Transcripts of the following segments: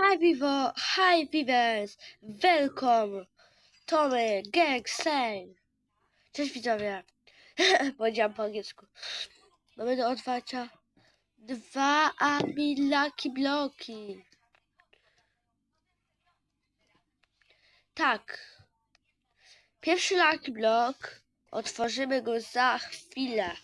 Hi Vivo, hi Vivers, welcome, Tomy, gang, sale. Cześć widzowie, powiedziałam po angielsku. Mamy do otwarcia dwa Amilaki bloki. Tak, pierwszy Lucky Block, otworzymy go za chwilę.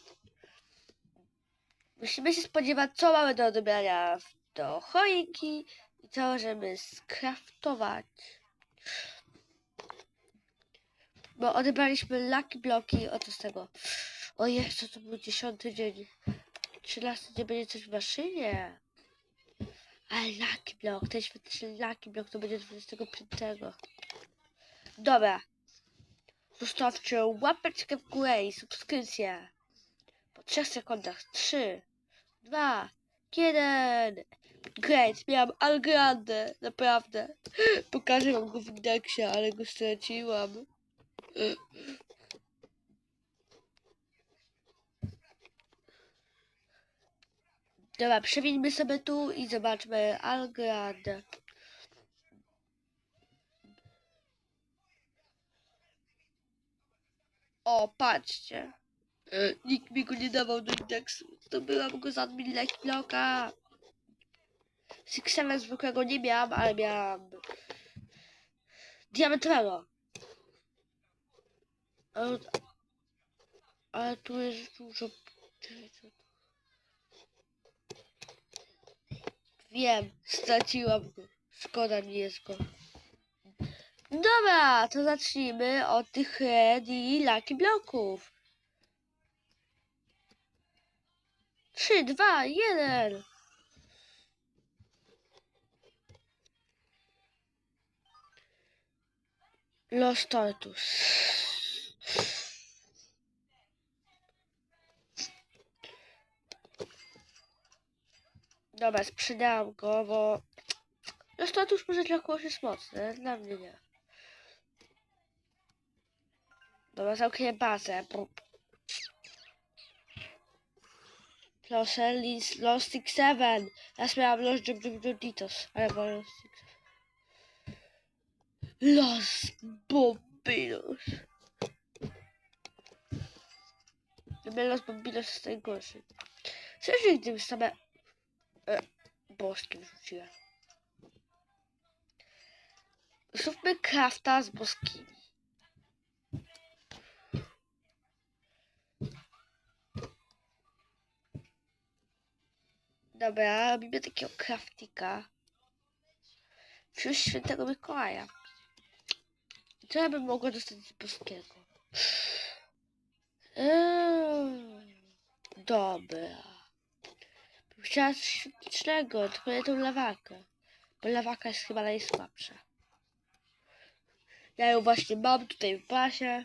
Musimy się spodziewać, co mamy do odebrania do choinki i co możemy skraftować. Bo odebraliśmy Lucky Bloki, z tego. O Jezu, to był dziesiąty dzień. Trzynasty dzień będzie coś w maszynie. Ale Lucky Block, ten świetny Lucky Block to będzie 25. Dobra. Zostawcie łapeczkę w górę i subskrypcję. Po 3 sekundach. 3, 2, 1. Great, miałam Algrande, naprawdę. Pokażę wam go w indeksie, ale go straciłam. Dobra, przewieźmy sobie tu i zobaczmy Algrande. O, patrzcie. E, Nikt mi go nie dawał do indeksu. Zdobyłam go z admin Blocka. Six Seven zwykłego nie miałam, ale miałam diamentowego. Ale, ale tu jest dużo. Wiem, straciłam go. Szkoda mi jest go. Dobra, to zacznijmy od tych red i lucky bloków. 3, 2, 1. Los Tortus. Dobra, sprzedałam go, bo Los Tortus może dla kogoś jest mocny, dla mnie nie. Dobra, zamknę bazę, bo... Proszę, Lis, Lost Six Seven. Raz miałam Los Jub Jub Juditos, ale bo Los Six Los Bombinos. Gdyby Los Bombinos jest najgorszy. Przecież gdyby same... E, boskie wrzuciłem. Zróbmy krafta z boskimi. Dobra, robimy takiego kraftika. Wśród świętego Mikołaja. Co ja bym mogła dostać z boskiego? Eee, dobra. Chciała coś świątecznego, tylko nie tą lawakę. Bo lawaka jest chyba najsłabsza. Ja ją właśnie mam tutaj w bazie.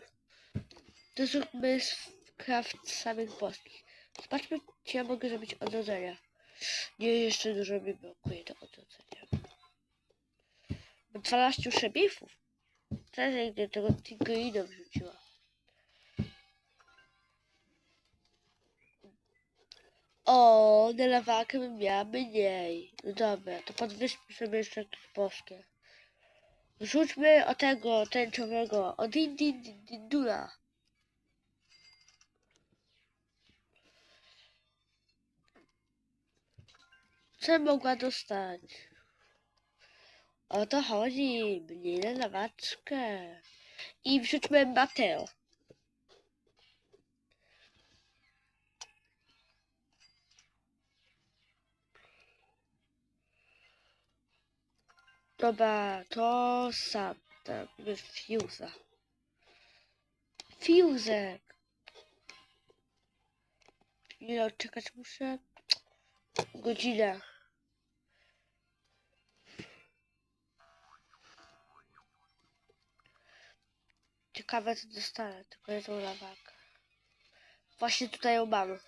To zróbmy z kraft samych boskich. Zobaczmy, czy ja mogę zrobić odrodzenia. Nie, jeszcze dużo mi brakuje do odrodzenia. Mam 12 szebifów. Teraz nigdy tego Tigreina wrzuciła. O, na bym miała mniej. No dobra, to podwyższmy sobie jeszcze jakieś boskie. Rzućmy o tego tęczowego, o din din din din dura. Co mogła dostać? O to chodzi, mniej na lawaczkę. I wrzućmy Mateo. Dobra, to tak, już Fuse'a. Fuzek! Ile czekać muszę? Godzinę. Ciekawe co dostanę, tylko nie tą lawakę. Właśnie tutaj ją mam.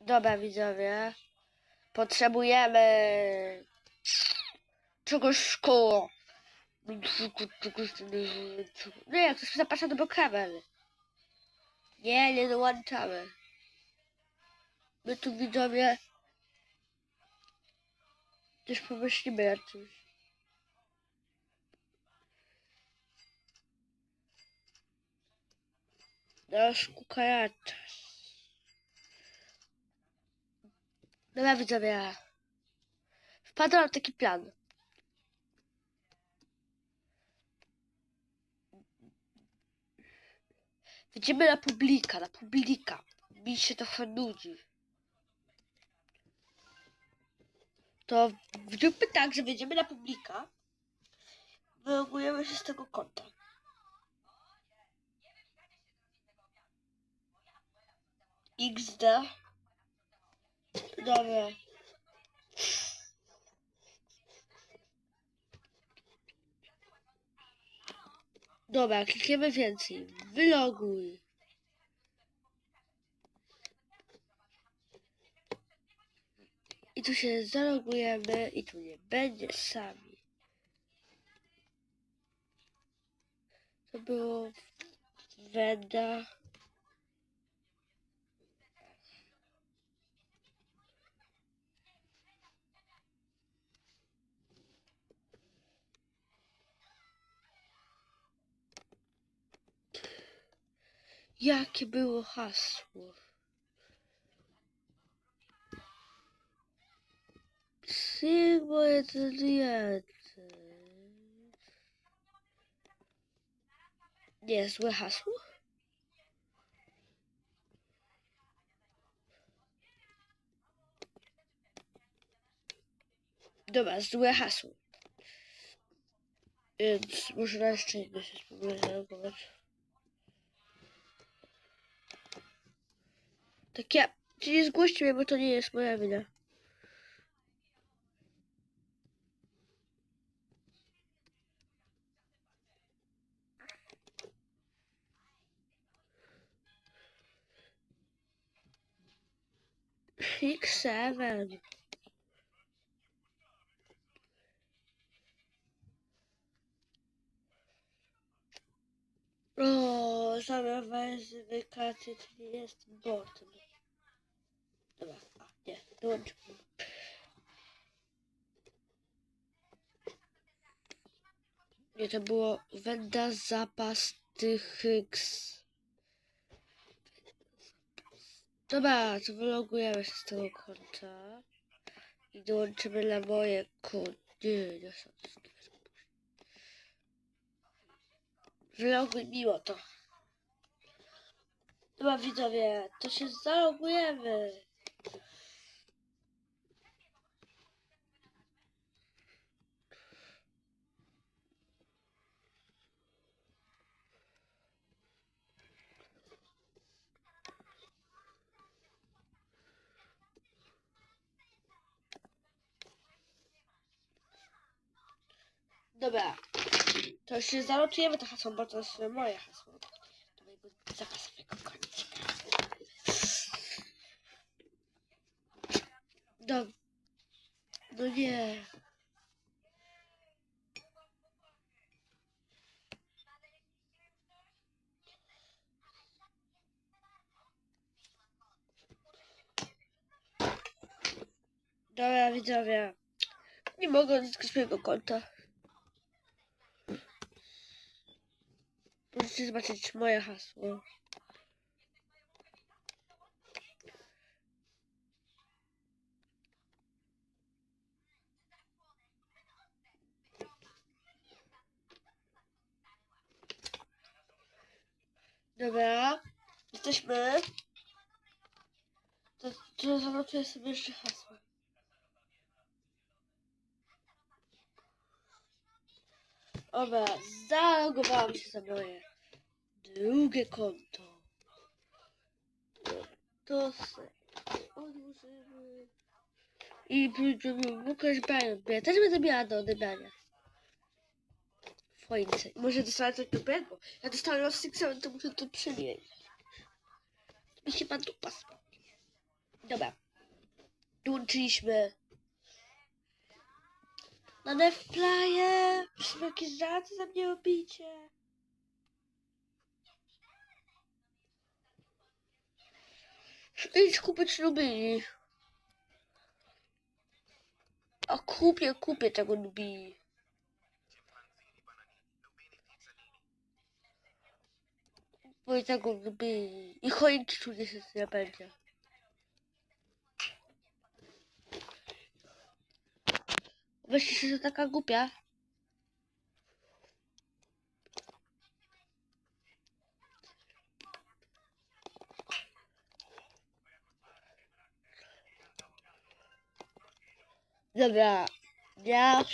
Dobra widzowie. Potrzebujemy czegoś szkoło. No jak to się zaprasza do Bokabel. Nie, nie dołączamy. My tu widzowie Też pomyślimy nad czymś. Nasz kukaracza. Dobra widzowie. Wpadł na taki plan. Wyjdziemy na publika, na publika. Mi się trochę nudzi. To zróbmy tak, że wejdziemy na publika. Wylogujemy się z tego konta. XD. Dobra. Dobra, klikniemy więcej. Wyloguj. I tu się zalogujemy i tu nie będzie sami. To było Wenda. Jakie było hasło? Sigma jeden jeden. Nie, złe hasło? Dobra, złe hasło. Więc na jeszcze jedno się spróbuję zalogować. Tak ja. Czyli zgłoście mnie, bo to nie jest moja wina. X7 zwykłacy, czyli jest botem. Dobra, a nie, dołączmy. Nie, to było Wenda zapas tych X. Dobra, to wylogujemy się z tego konta i dołączymy na moje konto. Nie, nie Wyloguj miło to. Dobra widzowie, to się zalogujemy. Dobra, to się zanotujemy to hasło, bo to jest moje. Do mojego zapasowego końca. No, no nie. Dobra widzowie, nie mogę odzyskać swojego konta. Możecie zobaczyć moje hasło. Dobra, jesteśmy. To, to zanotuję sobie jeszcze hasło. Dobra, zalogowałam się za moje drugie konto. To se odłożymy. I pójdziemy Łukasz Bajon. Ja też będę miała do odebrania. I może dostanę coś dobrego. Ja dostanę Lost Six Seven, to muszę to przymienić. Mi się pan dupa spadnie. Dobra. Dołączyliśmy na Netflye! Proszę jakieś żarty za mnie robicie. Idź kupić lubili. A kupię, kupię tego nubi. Bo i tego nubi. I choinki niestety nie będzie. Się, że taka głupia. Dobra, ja...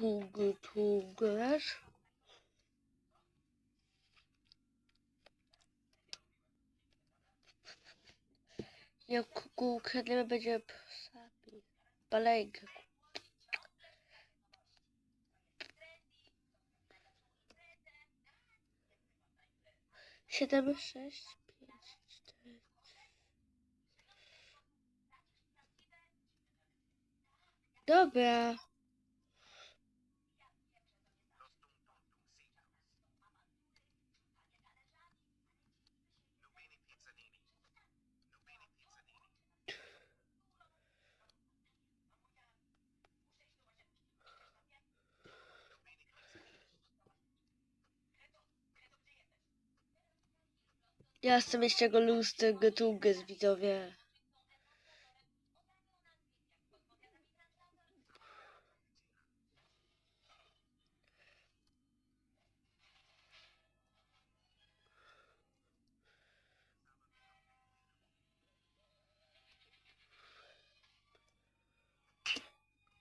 Luz, tugy, tuges. Jak kuku kradniemy będzie psami. Balejkę. Siedem, sześć, pięć, cztery. Dobra. Ja chcę mieć tego lusty gatunkę z widzowie.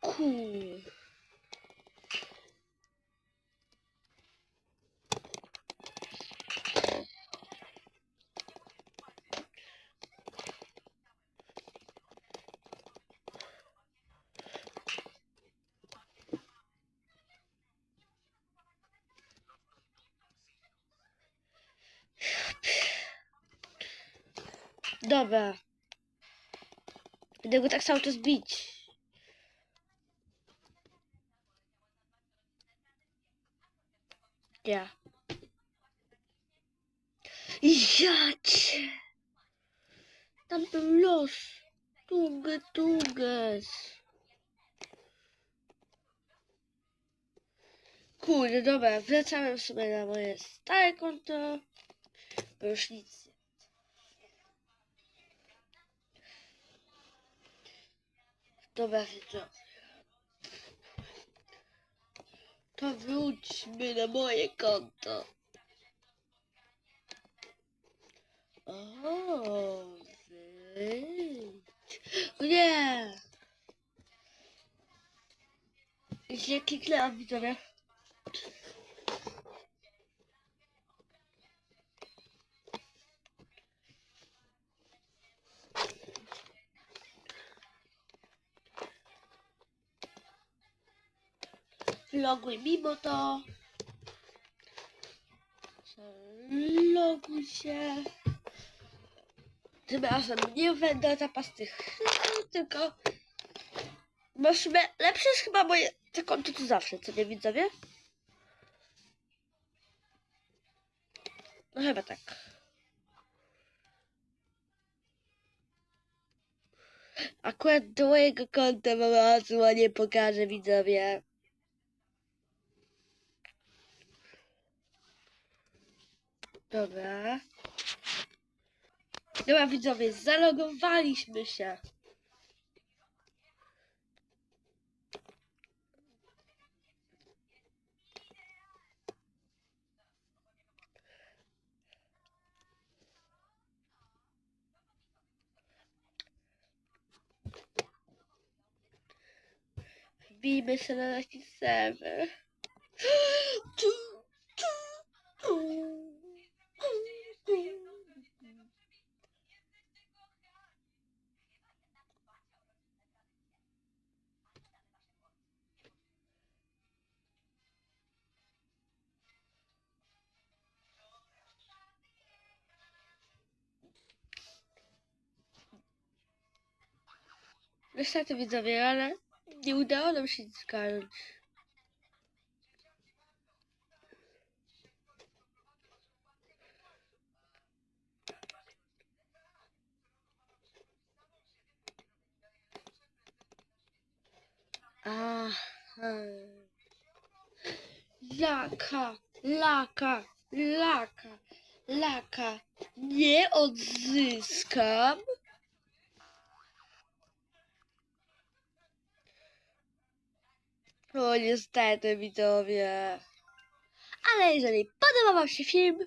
Cool. Dobra. Będę go tak cały czas bić. Ja. Ja cię. Tam był los. Tuge, tuges. Kurde, dobra, wracamy w sumie na moje stare konto. Bo już nic Dobra, widzowie. To wróćmy na moje konto. O, wyjdź. Nie! Źle kliknęłam, widzowie. Loguj mimo to. Loguj się. Tym razem nie będę zapas tych, tylko... Bo sumie lepsze jest chyba moje te konto to zawsze, co nie widzowie? No chyba tak. Akurat do mojego konta mama hasła nie pokaże widzowie. Dobra. Dobra widzowie, zalogowaliśmy się. Wbijmy się na taki serwer. Niestety widzowie, ale nie udało nam się zgarnąć. Aha. Laka, laka, laka, laka. Nie odzyskam. O, niestety, widzowie. Ale jeżeli podobał Wam się film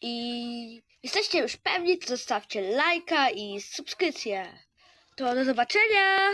i jesteście już pewni, to zostawcie lajka i subskrypcję. To do zobaczenia!